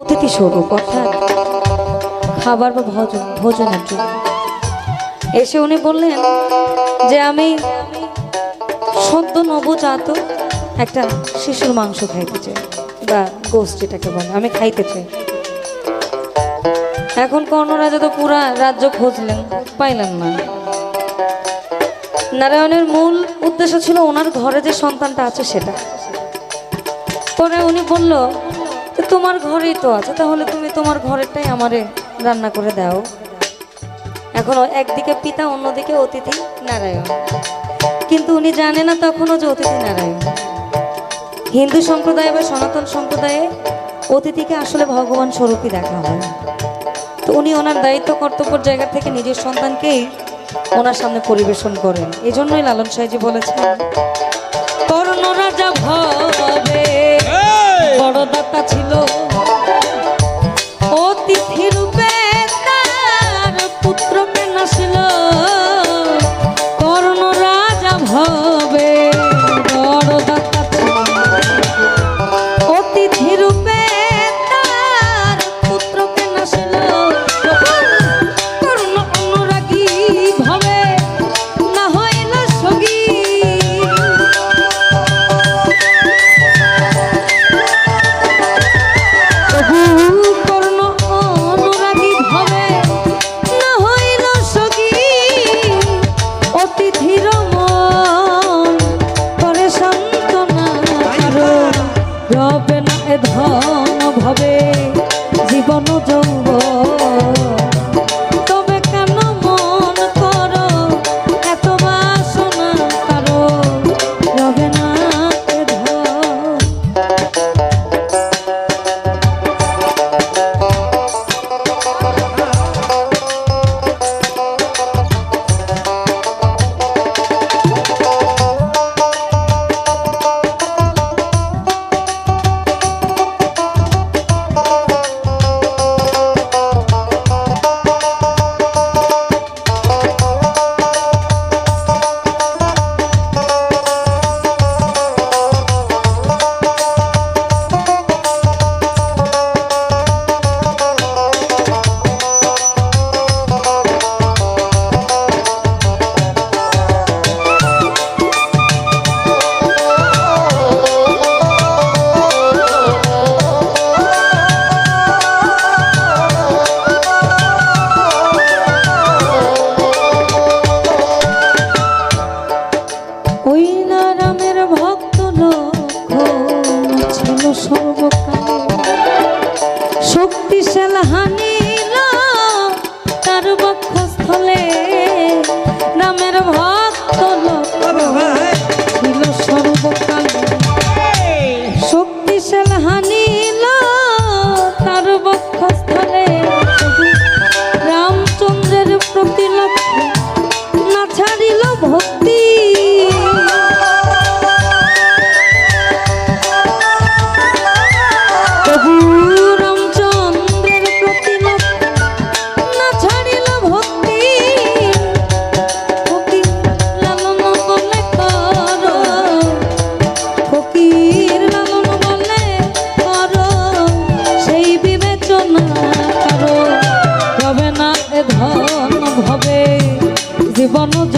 অতিথি স্বরূপ অর্থাৎ খাবার বা ভোজন, ভোজনের জন্য। এসে উনি বললেন যে, আমি সদ্য নবজাত একটা শিশুর মাংস খাইতে চাই, বা গোস্ত যেটাকে বলে, আমি খাইতে চাই। এখন কর্ণরাজা তো পুরা রাজ্য খুঁজলেন, পাইলেন না। নারায়ণের মূল উদ্দেশ্য ছিল ওনার ঘরে যে সন্তানটা আছে সেটা। পরে উনি বলল যে তোমার ঘরেই তো আছে তাহলে তুমি তোমার ঘরেরটাই আমারে রান্না করে দাও। এখন একদিকে পিতা অন্যদিকে অতিথি নারায়ণ। কিন্তু উনি জানে না তখনও যে অতিথি নারায়ণ। হিন্দু সম্প্রদায় বা সনাতন সম্প্রদায়ে অতিথিকে আসলে ভগবান স্বরূপই দেখা হয়। তো উনি ওনার দায়িত্ব কর্তব্যের জায়গা থেকে নিজের সন্তানকেই ওনার সামনে পরিবেশন করেন। এই জন্যই লালন সাহেজি বলেছেন কর্ণ রাজা ভবে বড় দাতা ছিল রবে না ধন ভবে জীবন যৌব ছিল করো